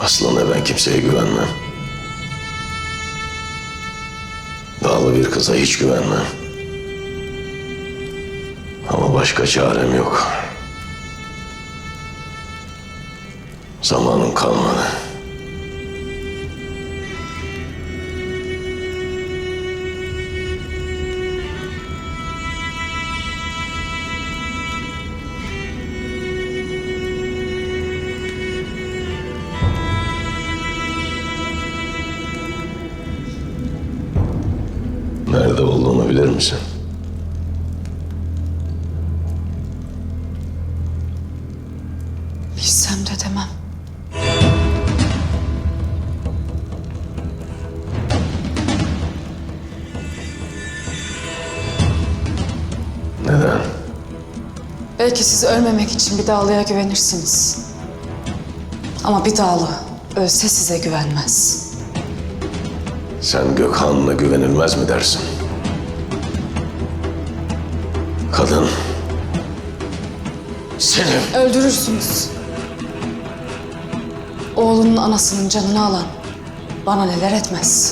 Aslında ben kimseye güvenmem. Dağlı bir kıza hiç güvenmem. Ama başka çarem yok. Zamanım kalmadı. Nerede olduğunu bilir misin? Bilsem de demem. Neden? Belki siz ölmemek için bir dağlıya güvenirsiniz. Ama bir dağlı ölse size güvenmez. Sen Gökhan'la güvenilmez mi dersin? Kadın. Seni Öldürürsünüz. Oğlunun anasının canını alan bana neler etmez.